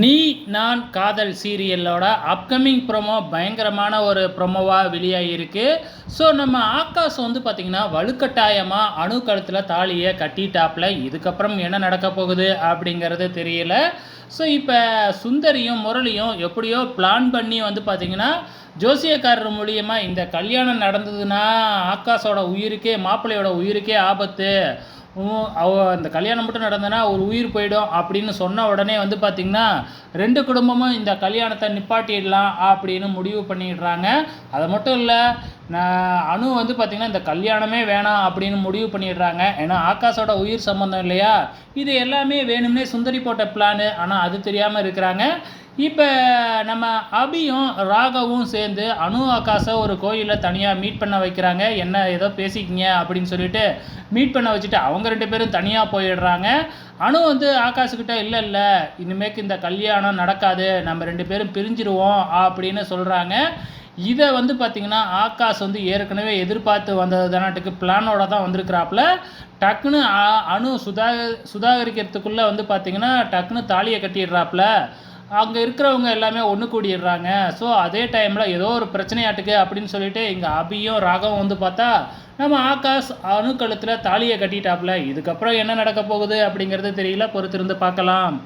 நீ நான் காதல் சீரியலோட அப்கமிங் ப்ரோமோ பயங்கரமான ஒரு ப்ரோமோவாக வெளியாகிருக்கு ஸோ நம்ம ஆகாஷ் வந்து பார்த்திங்கன்னா வலுக்கட்டாயமாக அணு கழுத்தில் தாலியை கட்டிட்டாப்பில் இதுக்கப்புறம் என்ன நடக்க போகுது அப்படிங்கிறது தெரியல. ஸோ இப்போ சுந்தரியும் முரளியும் எப்படியோ பிளான் பண்ணி வந்து பார்த்திங்கன்னா ஜோசியக்காரர் மூலியமாக இந்த கல்யாணம் நடந்ததுன்னா ஆகாஷோட உயிருக்கே மாப்பிள்ளையோட உயிருக்கே ஆபத்து. அவ அந்த கல்யாணம் மட்டும் நடந்தனா ஒரு உயிர் போயிடும் அப்படின்னு சொன்ன உடனே வந்து பார்த்திங்கன்னா ரெண்டு குடும்பமும் இந்த கல்யாணத்தை நிப்பாட்டிடலாம் அப்படின்னு முடிவு பண்ணிடுறாங்க. அது மட்டும் இல்லை நான் அணு வந்து பார்த்திங்கன்னா இந்த கல்யாணமே வேணாம் அப்படின்னு முடிவு பண்ணிடுறாங்க. ஏன்னா ஆகாஷோட உயிர் சம்மந்தம் இல்லையா? இது எல்லாமே வேணும்னே சுந்தரி போட்ட பிளானு ஆனால் அது தெரியாமல் இருக்கிறாங்க. இப்போ நம்ம அபியும் ராகவும் சேர்ந்து அணு ஆகாஷை ஒரு கோயிலில் தனியாக மீட் பண்ண வைக்கிறாங்க. என்ன ஏதோ பேசிக்கிங்க அப்படின்னு சொல்லிட்டு மீட் பண்ண வச்சுட்டு அவங்க ரெண்டு பேரும் தனியாக போயிடுறாங்க. அணு வந்து ஆகாஷ்கிட்ட இல்லை இல்லை இனிமேக்கு இந்த கல்யாணம் நடக்காது. நம்ம ரெண்டு பேரும் பிரிஞ்சிருவோம் அப்படின்னு சொல்கிறாங்க இதை வந்து பார்த்திங்கன்னா ஆகாஷ் வந்து ஏற்கனவே எதிர்பார்த்து வந்தது தானாட்டுக்கு பிளானோட தான் வந்திருக்கிறாப்புல. டக்குன்னு அணு சுதா சுதாகரிக்கிறதுக்குள்ளே வந்து பார்த்திங்கன்னா டக்குன்னு தாலியை கட்டிடுறாப்புல. அங்கே இருக்கிறவங்க எல்லாமே ஒன்று கூடிடுறாங்க. ஸோ அதே டைமில் ஏதோ ஒரு பிரச்சனையாட்டுக்கு அப்படின்னு சொல்லிட்டு இங்கே அபியும் ராகவும் வந்து பார்த்தா நம்ம ஆகாஷ் அணுக்கழுத்தில் தாலியை கட்டிட்டாப்புல இதுக்கப்புறம் என்ன நடக்க போகுது அப்படிங்கிறது தெரியல. பொறுத்திருந்து பார்க்கலாம்.